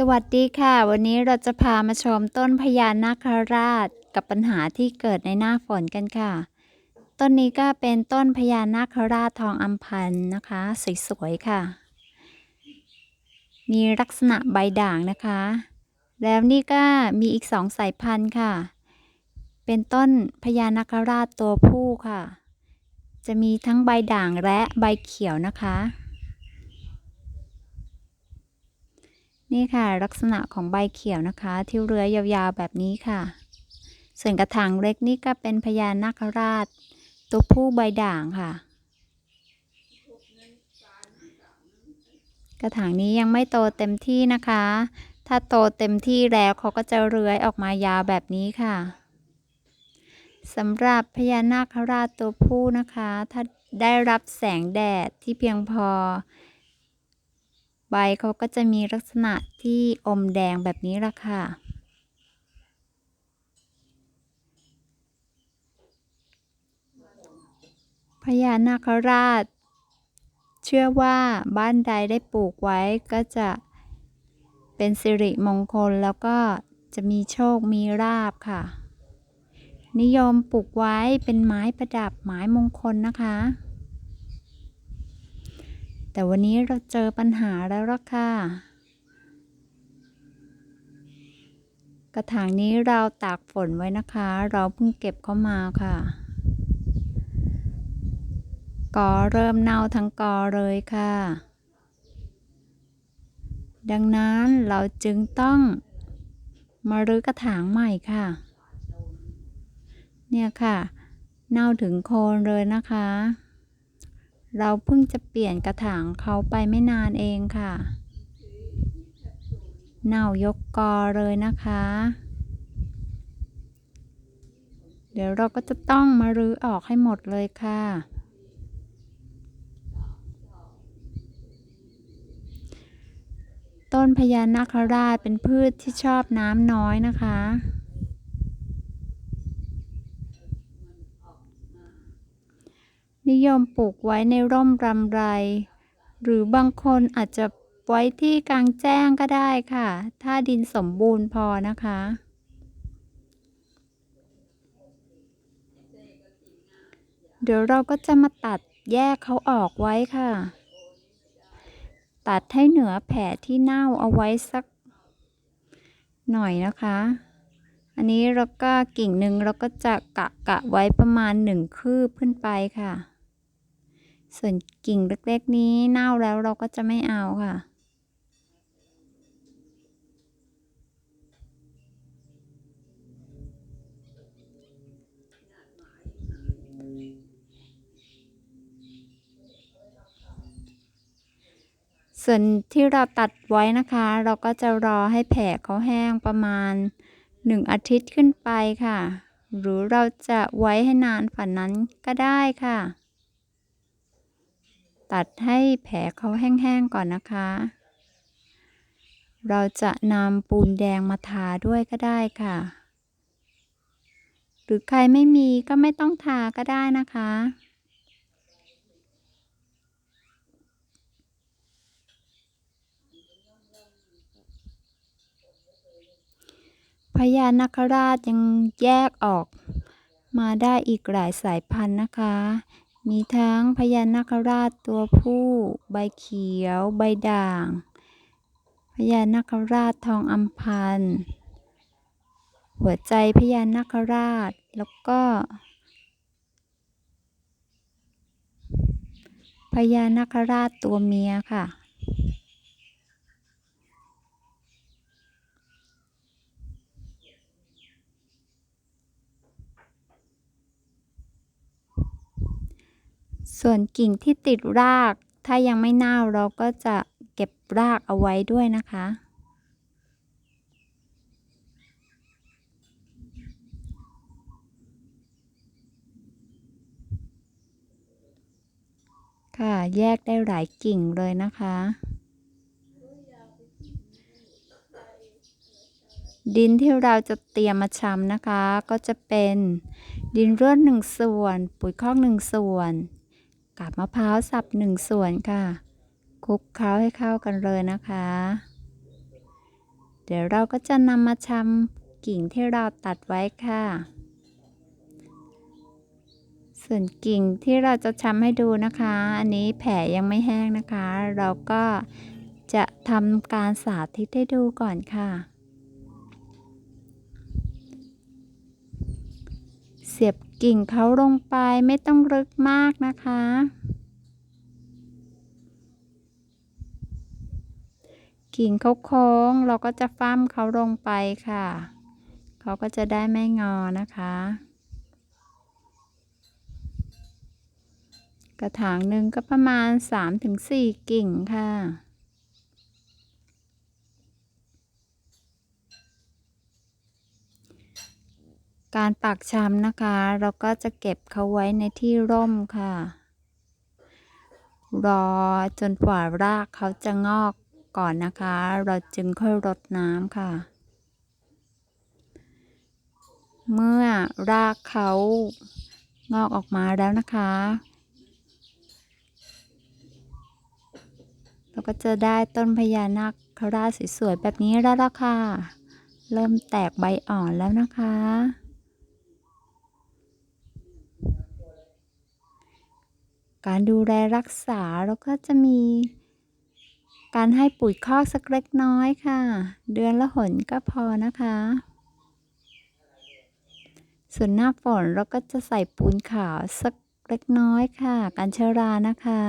สวัสดีค่ะ วันนี้เราจะพามาชมต้นพญานาคราชกับปัญหาที่เกิดในหน้าฝนกันค่ะ ต้นนี้ก็เป็นต้นพญานาคราชทองอัมพันธ์นะคะ สวยๆค่ะ มีลักษณะใบด่างนะคะ แล้วนี่ก็มีอีกสองสายพันธุ์ค่ะ เป็นต้นพญานาคราชตัวผู้ค่ะ จะมีทั้งใบด่างและใบเขียวนะคะ นี่ค่ะลักษณะของใบเขียวนะคะ ที่เรื้อยาวๆแบบนี้ค่ะ ส่วนกระถางเล็กนี่ก็เป็นพญานาคราช ตัวผู้ใบด่างค่ะ กระถางนี้ยังไม่โตเต็มที่นะคะ ถ้าโตเต็มที่แล้วเขาก็จะเลื้อยออกมายาวแบบนี้ค่ะสำหรับพญานาคราชตัวผู้นะคะ ถ้าได้รับแสงแดดที่เพียงพอ ใบเขาก็จะมีลักษณะที่อมแดงแบบนี้ละค่ะ พญานาคราช เชื่อว่าบ้านใดได้ปลูกไว้ก็จะเป็นสิริมงคลแล้วก็จะมีโชคมีลาบค่ะ นิยมปลูกไว้เป็นไม้ประดับไม้มงคลนะคะ แต่วันนี้เราเจอปัญหาแล้วล่ะค่ะกระถางนี้เราตากฝนไว้นะคะ เราเพิ่งเก็บเข้ามาค่ะ กอเริ่มเน่าทั้งกอเลยค่ะ ดังนั้นเราจึงต้องมารื้อกระถางใหม่ค่ะ เนี่ยค่ะ เน่าถึงโคนเลยนะคะ เราเพิ่งจะเปลี่ยนกระถางเขาไปไม่นานเองค่ะ เน่ายกกอเลยนะคะ เดี๋ยวเราก็จะต้องมารื้อออกให้หมดเลยค่ะ ต้นพญานาคราชเป็นพืชที่ชอบน้ำน้อยนะคะ นิยมปลูกไว้ในร่มรำไร หรือบางคนอาจจะไว้ที่กลางแจ้งก็ได้ค่ะ ถ้าดินสมบูรณ์พอนะคะ เดี๋ยวเราก็จะมาตัดแยกเขาออกไว้ค่ะ ตัดให้เหนือแผลที่เน่าเอาไว้สักหน่อยนะคะ อันนี้เราก็กิ่งหนึ่งเราก็จะกะกะไว้ประมาณหนึ่งคืบขึ้นไปค่ะ ส่วนกิ่งเล็กๆนี้เน่าแล้วเราก็จะไม่เอาค่ะ ส่วนที่เราตัดไว้นะคะ เราก็จะรอให้แผลเขาแห้งประมาณหนึ่งอาทิตย์ขึ้นไปค่ะ หรือเราจะไว้ให้นานฝันนั้นก็ได้ค่ะ ตัดให้แผลเขาแห้งๆก่อนนะคะ เราจะนำปูนแดงมาทาด้วยก็ได้ค่ะ หรือใครไม่มีก็ไม่ต้องทาก็ได้นะคะพญานาคราชยังแยกออกมาได้อีกหลายสายพันธุ์นะคะ มีทั้งพญานาคราชตัวผู้ ใบเขียว ใบด่าง พญานาคราชทองอัมพันหัวใจพญานาคราชแล้วก็พญานาคราชตัวเมียค่ะ ส่วนกิ่งที่ติดราก ถ้ายังไม่เน่าเราก็จะเก็บรากเอาไว้ด้วยนะคะ ค่ะแยกได้หลายกิ่งเลยนะคะ ดินที่เราจะเตรียมมาชำนะคะ ก็จะเป็นดินร่วนหนึ่งส่วน ปุ๋ยคอกหนึ่งส่วน กาบมะพร้าวสับหนึ่งส่วนค่ะคลุกเคล้าให้เข้ากันเลยนะคะ เดี๋ยวเราก็จะนำมาชำกิ่งที่เราตัดไว้ค่ะ ส่วนกิ่งที่เราจะชำให้ดูนะคะ อันนี้แผลยังไม่แห้งนะคะ เราก็จะทำการสาธิตให้ดูก่อนค่ะ เสียบ กิ่งเขาลงไปไม่ต้องลึกมากนะคะ กิ่งเขาโค้งเราก็จะฟ้ำเขาลงไปค่ะ เขาก็จะได้ไม่งอนะคะ กระถางหนึ่งก็ประมาณ 3-4 กิ่งค่ะ การปักชำนะคะ เราก็จะเก็บเขาไว้ในที่ร่มค่ะ รอจนกว่ารากเขาจะงอกก่อนนะคะ เราจึงค่อยรดน้ำค่ะ เมื่อรากเขางอกออกมาแล้วนะคะ เราก็จะได้ต้นพญานาคราชสวยๆแบบนี้แล้วล่ะค่ะ เริ่มแตกใบอ่อนแล้วนะคะ การดูแลรักษาเราก็จะมี การให้ปุ๋ยคอกสักเล็กน้อยค่ะ เดือนละหนก็พอนะคะ ส่วนหน้าฝนเราก็จะใส่ปูนขาวสักเล็กน้อยค่ะการเชื้อรานะคะ